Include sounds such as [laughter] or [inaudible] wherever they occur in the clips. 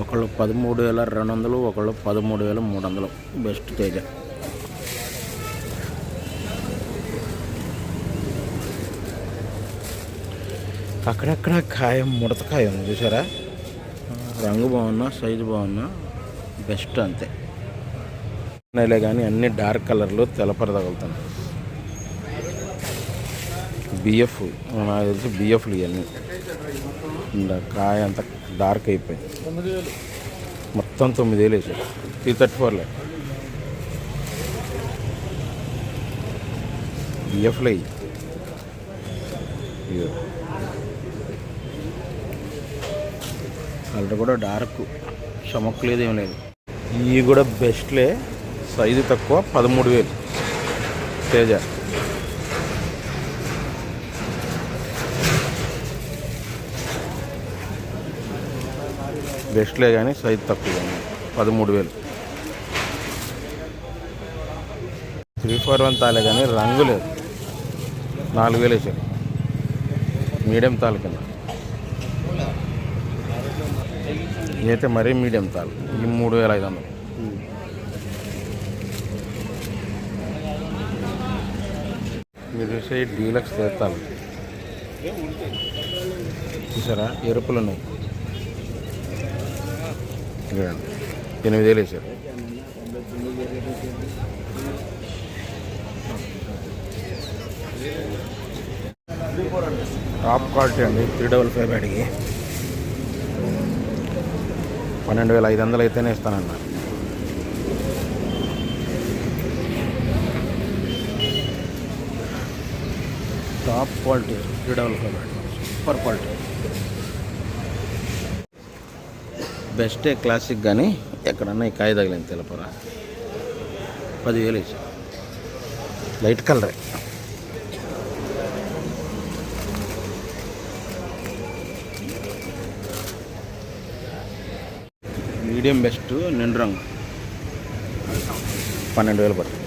ఒకళ్ళు పదమూడు వేల రెండు వందలు ఒకళ్ళు పదమూడు వేల మూడు వందలు. బెస్ట్ తేజ. అక్కడక్కడ కాయ ముడతకాయ ఉంది చూసారా? రంగు బాగున్నా సైజు బాగున్నా బెస్ట్ అంతే. ఉన్నాయిలే కానీ అన్ని డార్క్ కలర్లు తగులుతున్నాయి బిఎఫ్ నాకు తెలిసి బిఎఫ్లు ఇవన్నీ. కాయ అంత డార్క్ అయిపోయింది. మొత్తం తొమ్మిది వేలు వేసాడు. Three thirty ఫోర్లే. బిఎఫ్లో ఇవి కలర్ కూడా డార్క్. చమక్ లేదు ఏం లేదు. ఇవి కూడా బెస్ట్లే. సైజు తక్కువ పదమూడు వేలు. తేజ. బెస్ట్లే కానీ సైజ్ తక్కువ కానీ. పదమూడు వేలు. త్రీ ఫోర్ వన్ తాలే కానీ రంగు లేదు. నాలుగు వేలు వేసారు. మీడియం తాలు కింద. అయితే మరీ మీడియం తాలు. ఈ మూడు వేల ఐదు వందలు. మీరు చూసే డీలక్స్ తీర్థాలు చూసారా? ఎరుపులు ఉన్నాయి. ఎనిమిది వేలు వేసారు. టాప్ క్వాలిటీ అండి. త్రీ డబల్ ఫైవ్ అడిగి. పన్నెండు వేల ఐదు వందలు అయితేనే ఇస్తానన్నా. Top quality three double five super quality బెస్టే classic కానీ ఎక్కడన్నా ఈ కాయ తగిలింది తెలపరా. పదివేలు వేసి లైట్ కలరే. మీడియం బెస్ట్ నిండు రంగు. పన్నెండు వేలు పడుతుంది.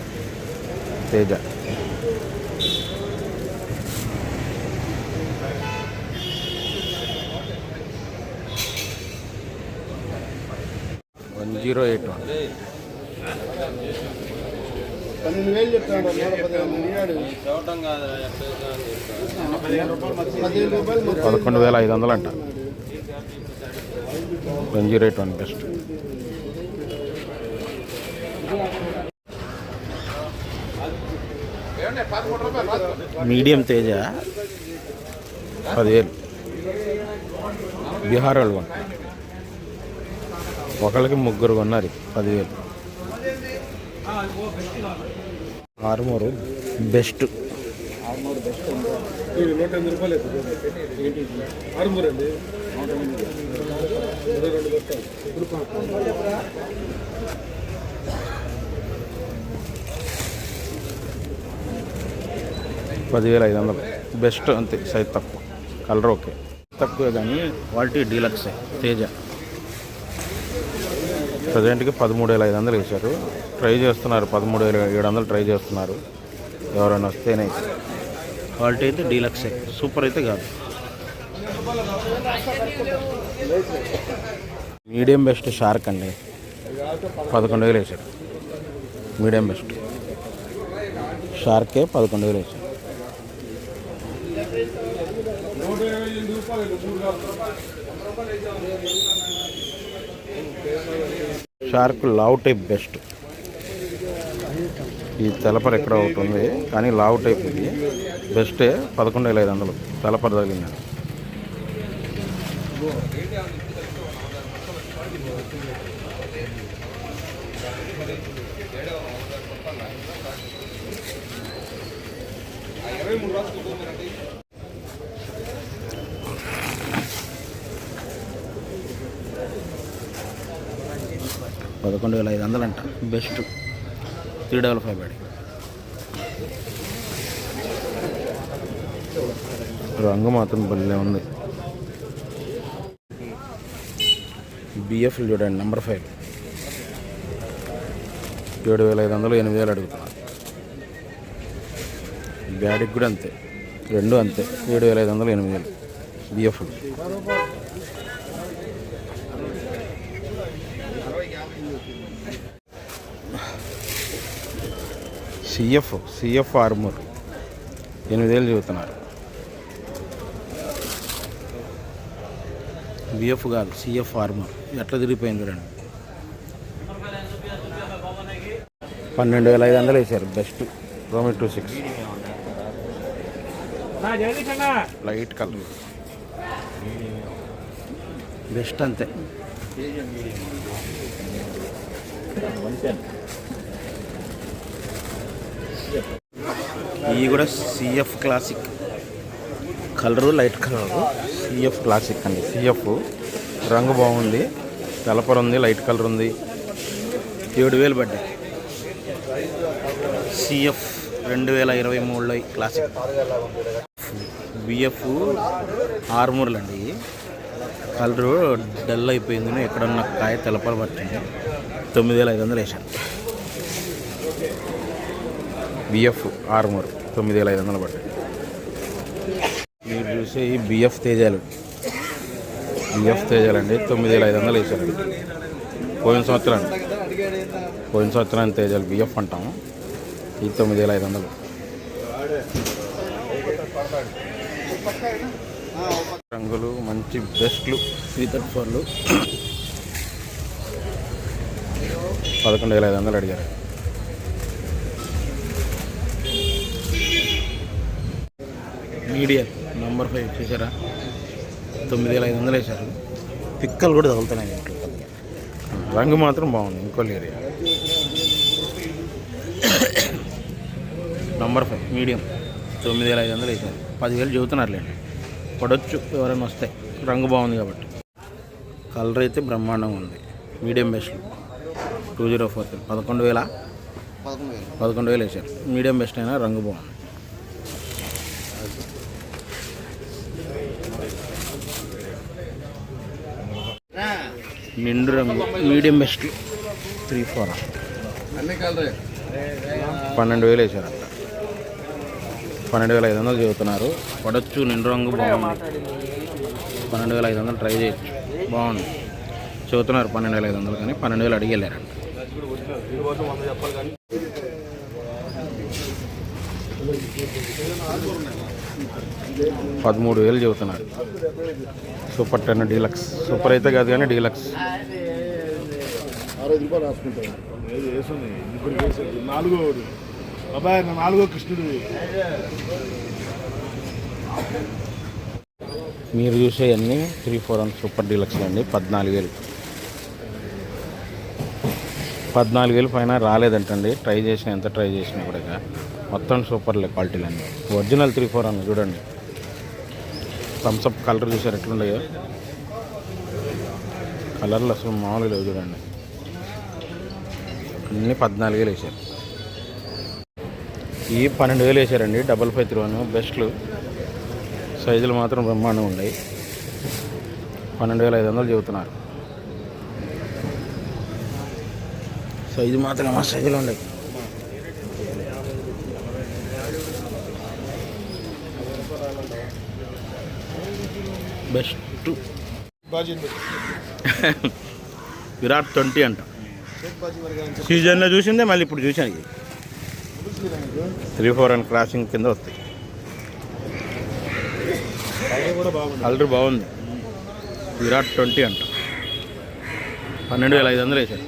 తేజ. Zero eight one. పన్నెండు వేలు చెప్తాడు పదకొండు వేల ఐదు వందలు అంట one zero eight one best. Medium Teja. పదివేలు. బీహార్ వాళ్ళు ఒకళ్ళకి ముగ్గురు కొన్నారు పదివేలు. ఆరుమూరు బెస్ట్. పదివేల ఐదు వందలు. బెస్ట్ అంతే సైజ్ తక్కువ. Colour okay. తక్కువ కానీ క్వాలిటీ డీలక్స్ తేజ. ప్రజెంట్కి పదమూడు వేల ఐదు వందలు వేశారు. ట్రై చేస్తున్నారు. పదమూడు వేల ఏడు వందలు ట్రై చేస్తున్నారు. ఎవరైనా వస్తేనే. క్వాలిటీ అయితే డీలక్సే. సూపర్ అయితే కాదు. మీడియం బెస్ట్ షార్క్ అండి. పదకొండు వేలు వేశారు. Medium best. షార్కే పదకొండు వేలు వేశారు. నూట ఇరవై ఎనిమిది రూపాయలు షార్క్ లావ్ టైప్ బెస్ట్. ఈ తెలపర ఎక్కడ ఒకటి ఉంది కానీ లావ్ టైప్ ఇది. బెస్టే పదకొండు వేల ఐదు వందలు. తెలపర తగిలింది. పదకొండు వేల ఐదు వందలు అంట best three double five bad. రంగు మాత్రం భలే ఉంది. బిఎఫ్ చూడండి నెంబర్ ఫైవ్ ఏడు వేల ఐదు వందలు ఎనిమిది వేలు అడుగుతున్నారు బ్యాడికి కూడా అంతే. రెండు అంతే. ఏడు వేల ఐదు వందలు ఎనిమిది వేలు. B F C F C F Armoor. ఎనిమిది వేలు చెబుతున్నారు బిఎఫ్ కాదు సిఎఫ్ ఆర్మూర్. ఎట్లా తిరిగిపోయింది చూడండి. పన్నెండు వేల ఐదు వందలు వేసారు best. రోమి two six. Light colour. Best అంతే. ఇవి కూడా C F classic colour light colour C F classic అండి. సిఎఫ్ రంగు బాగుంది. తెలపర ఉంది లైట్ కలర్ ఉంది. ఏడు వేలు పడ్డాయి. సిఎఫ్ రెండు వేల ఇరవై మూడులో క్లాసిక్ బిఎఫ్ ఆర్మూర్లు అండి. కలరు డల్ అయిపోయింది ఎక్కడన్నా కాయ తెలపర పట్టింది. తొమ్మిది వేల ఐదు వందలు వేసాను బిఎఫ్ ఆర్మూర్ తొమ్మిది వేల ఐదు వందలు పట్టింది మీరు చూసే ఈ బిఎఫ్ తేజాలు. బిఎఫ్ తేజాలు అండి తొమ్మిది వేల ఐదు వందలు వేసారండి పోయిన సంవత్సరం పోయిన సంవత్సరానికి తేజాలు బిఎఫ్ అంటాము. ఈ తొమ్మిది వేల ఐదు వందలు. రంగులు మంచి బెస్ట్లు త్రీ థర్టీ ఫోర్లు. పదకొండు వేల ఐదు వందలు అడిగారు. మీడియం నంబర్ ఫైవ్ చూసారా తొమ్మిది వేల ఐదు వందలు వేశారు. పిక్కలు కూడా తగులుతున్నాయి. ఇంట్లో. రంగు మాత్రం బాగుంది ఇంకో ఏరియా నంబర్ ఫైవ్ మీడియం తొమ్మిది వేల ఐదు వందలు వేశారు. పదివేలు చెబుతున్నారులేండి పడవచ్చు ఎవరైనా వస్తాయి రంగు బాగుంది కాబట్టి. కలర్ అయితే బ్రహ్మాండంగా ఉంది. Medium best. Two zero four three పదకొండు వేల. పదకొండు వేలు. పదకొండు వేలు వేశారు. మీడియం బెస్ట్ అయినా రంగు బాగుంది. నిండు రంగు మీడియం బెస్ట్. Three four. పన్నెండు వేలు వేశారంట పన్నెండు వేల ఐదు వందలు చెబుతున్నారు పడచ్చు నిండు రంగు బాగుంది. పన్నెండు వేల ఐదు వందలు ట్రై చేయొచ్చు. బాగుంది. చెబుతున్నారు పన్నెండు వేల ఐదు వందలు కానీ పన్నెండు వేలు అడిగి వెళ్ళారంట పదమూడు వేలు చెబుతున్నారు సూపర్ టెన్ డీలక్స్. సూపర్ అయితే కాదు కానీ డీలక్స్. నాలుగో నాలుగో కృష్ణుడు. మీరు చూసేవన్నీ three four one super deluxe అండి. పద్నాలుగు వేలు. పద్నాలుగు వేలు పైన రాలేదంటండి. ట్రై చేసిన ఎంత ట్రై చేసినా కూడా మొత్తం సూపర్లే క్వాలిటీలు అన్నీ ఒరిజినల్ త్రీ ఫోర్ అన్న చూడండి. థమ్స్అప్ కలర్ చూసారు ఎట్లున్నాయో? కలర్లు అసలు మామూలుగా లేవు చూడండి. అన్నీ పద్నాలుగు వేలు వేసారు. ఈ పన్నెండు వేలు వేసారండి డబల్ ఫైవ్ త్రీ వన్ బెస్ట్లు. సైజులు మాత్రం బ్రహ్మాండంగా ఉన్నాయి. పన్నెండు వేల ఐదు వందలు చెబుతున్నారు. సైజు మాత్రం మా సైజులు ఉన్నాయి. బెస్ట్. [laughs] విరాట్ ట్వంటీ అంట. సీజన్లో చూసిందే మళ్ళీ ఇప్పుడు ఇది. త్రీ ఫోర్ అండ్ క్రాసింగ్ కింద వస్తాయి. కలర్ బాగుంది. విరాట్ ట్వంటీ అంట. పన్నెండు వేల ఐదు వందలు వేసారు